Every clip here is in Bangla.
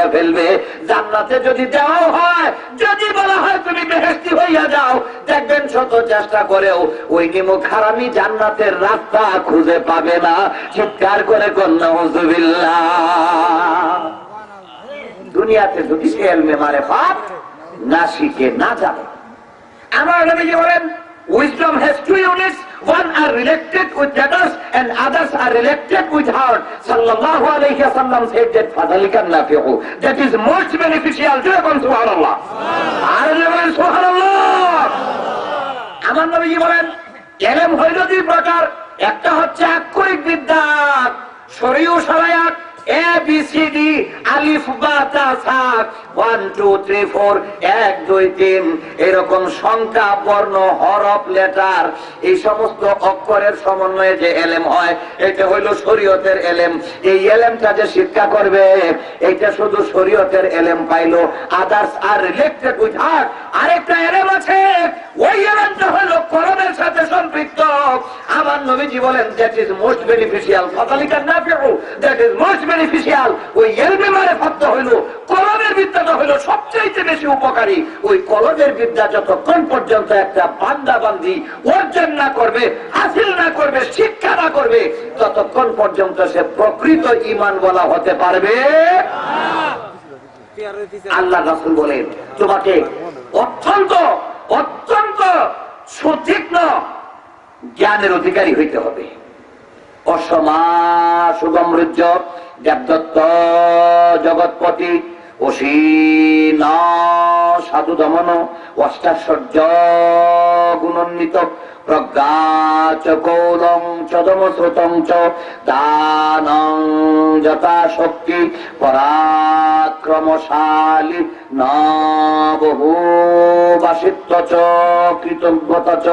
বানাইয়া ফেলবে। জান্নাতে যদি দেওয়াও হয়, যদি বলা হয় তুমি বেহেস্তি হইয়া যাও, দেখবেন শত চেষ্টা করেও ওই নিমুখ হারামি জান্নাতের রাস্তা খুঁজে পাবে না। চিৎকার করে কন্যা হুজুবিল্লাহ দুনিয়াতে যদি সে এলমে মারে পাপ না শিখে না জানে আমার নবীজি বলেন, wisdom has two units one are related with others and others are related with heart sallallahu alayhi wa sallam said that fadalika nafi'u that is most beneficial to সুবহানাল্লাহ subhanallah? Subhanallah. Subhanallah. আমার নবীজি বলেন এলেম হইল দুই প্রকার একটা হচ্ছে আক্ষরিক বিদ্যা শরীয় সরায়াত এ বি সি ডি আলিফ বা তা সাত। ওয়ান টু থ্রি ফোর এক, দুই, তিন। এরকম সংখ্যা, বর্ণ, হরফ, লেটার, এই সমস্ত অক্ষরের সমন্বয়ে যে এলেম হয়, এটা হইল শরীয়তের এলেম। এই এলেমটা যে শিক্ষা করবে এইটা শুধু শরীয়তের এলেম পাইলো। আদার্স আর রিলেটেড উইথ আরেকটা এলেম আছে। ওই এলেমটা হলো করণের সাথে সম্পৃক্ত। নবীজি বলেন দ্যাট ইজ মোস্ট বেনিফিশিয়াল ফতালিকার না দ্যাট ইজ মোস্ট বেনিফিশিয়াল ওই এলমে ভাবতে হইল, কলমের বিদ্যাটা হইল, সবচাইতে বেশি উপকারী। ওই কলমের বিদ্যা যতক্ষণ পর্যন্ত একটা বান্দা বান্দি অর্জন না করবে, হাসিল না করবে, শিক্ষা না করবে, ততক্ষণ পর্যন্ত সে প্রকৃত ইমান বলা হতে পারবে। আল্লাহ রাসুল বলেন, তোমাকে অত্যন্ত অত্যন্ত সুতীক্ষ্ণ জ্ঞানের অধিকারী হইতে হবে। অসমা সুগমৃজ্য দেবদত্ত জগৎপতি অসীন সাধু দমন অষ্টাশ্বর্য গুণান্বিত চ দানং যথা শক্তি পরাক্রমশালী ন বহুবাসিত্ব চ কৃতজ্ঞতা চ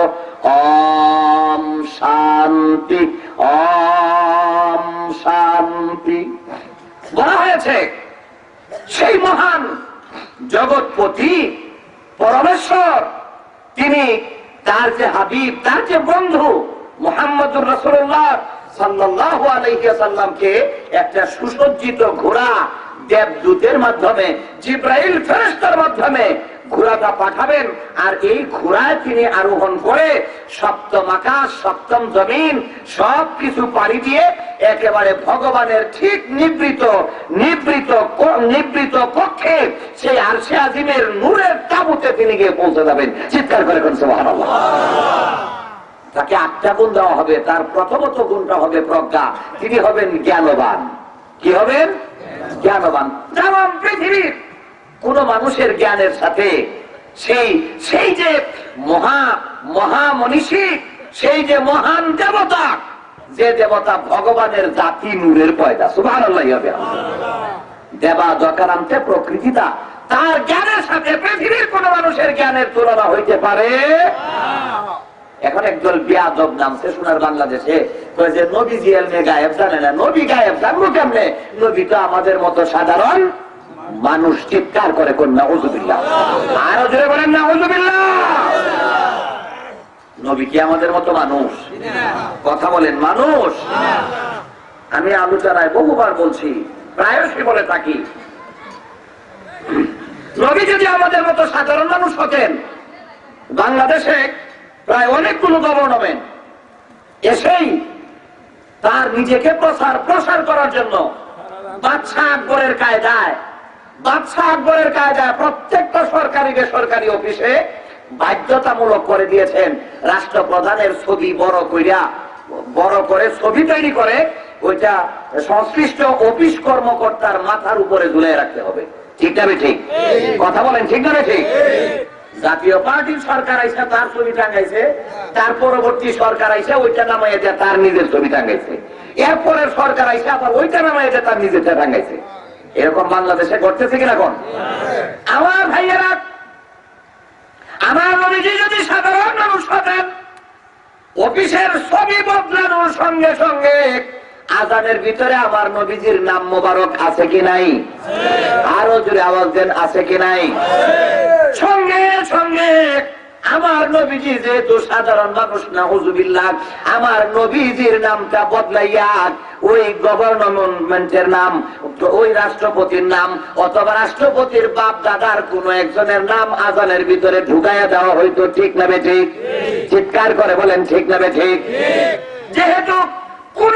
শান্তি শান্তি। বলা হয়েছে, সেই মহান জগৎপতি পরমেশ্বর, তিনি তার যে হাবিব, তার যে বন্ধু মোহাম্মদুর রসুল্লাহ সাল্লাহ আলহিয়াসাল্লামকে একটা সুসজ্জিত ঘোড়া দেবদূতের মাধ্যমে, জিব্রাইল ফেরেস্তার মাধ্যমে ঘোড়াটা পাঠাবেন, আর এই ঘোড়ায় তিনি আরোহণ করে সপ্তম আকাশ, সপ্তম জমিন সব কিছু পাড়ি দিয়ে একেবারে ভগবানের ঠিক নিবৃত নিবৃত নিবৃত পক্ষে সেই আরশে আজিমের নূরের তাবুতে তিনি গিয়ে পৌঁছে যাবেন। চিৎকার করে সুবহানাল্লাহ। তাকে আটটা গুণ দেওয়া হবে, তার প্রথমত গুণটা হবে প্রজ্ঞা। তিনি হবেন জ্ঞানবান। কি হবেন? জ্ঞানবান। তাম পৃথিবীর কোন মানুষের জ্ঞানের সাথে সেই সেই যে মহা মহা মনীষী সেই যে মহান দেবতা, যে দেবতা ভগবানের জাতি নূরের পয়দা সুভান দেবা দকারান্তে প্রকৃতিতা তার জ্ঞানের সাথে পৃথিবীর কোন মানুষের জ্ঞানের তুলনা হইতে পারে। এখন একদল বিয়াদব নামছে সোনার বাংলাদেশে যে, নবীজি এলমে গায়েব জানে না, নবী গায়েব জানব কেমনে? নবী তো আমাদের মতো সাধারণ মানুষ চিৎকার করে কন্যা হুজুবিল্লাহ আরও জোরে বলেন না হুজুবিল্লাহ নবী কি আমাদের মতো মানুষ? কথা বলেন, মানুষ। আমি আলোচনায় বহুবার বলছি, প্রায়শই বলে থাকি। নবী যদি আমাদের মতো সাধারণ মানুষ হতেন, বাংলাদেশে প্রায় অনেকগুলো গভর্নমেন্ট এসেই তার নিজেকে প্রসার প্রসার করার জন্য বাচ্চা আকবরের কায়দায় বাদশাহ আকবরের কায়দায় প্রত্যেকটা সরকারি বেসরকারি অফিসে বাধ্যতামূলক করে দিয়েছেন। রাষ্ট্রপ্রধানের ছবি বড় কইরা, বড় করে ছবি তৈরি করে, ওইটা সংশ্লিষ্ট অফিস কর্মকর্তার মাথার উপরে ঝুলে রাখতে হবে। ঠিক না ঠিক? কথা বলেন ঠিক না ঠিক? জাতীয় পার্টির সরকার আইসা তার ছবি টাঙ্গাইছে তার পরবর্তী সরকার আইসা ওইটা নামাইয়া দিয়ে, তার নিজের ছবি টাঙ্গাইছে এরপরের সরকার আইসা আবার ওইটা নামাইয়া দিয়ে, তার নিজেরটা টাঙ্গাইছে এরকম বাংলাদেশে ঘটতেছে কিনা কোন? আমার ভাইয়েরা, আমার নবীজি যদি সাধারণ মানুষ হতেন, অফিসের ছবি বদলানোর সঙ্গে সঙ্গে আজানের ভিতরে আমার নবীজির নাম মোবারক আছে কি নাই? আরও জোরে আওয়াজ দেন, আছে কি নাই? সঙ্গে সঙ্গে আমার নবীজি যেহেতু সাধারণ মানুষ না হুজুবিল্লাহ আমার নবীজির নামটা বদলাইয়া ওই গভর্নমেন্টের নাম ওই রাষ্ট্রপতির নাম অথবা রাষ্ট্রপতির বাপ দাদার কোন একজনের নাম আজানের ভিতরে ঢুকাইয়া দেওয়া হইতো ঠিক না বে ঠিক? চিৎকার করে বলেন ঠিক না বে ঠিক? যেহেতু কোন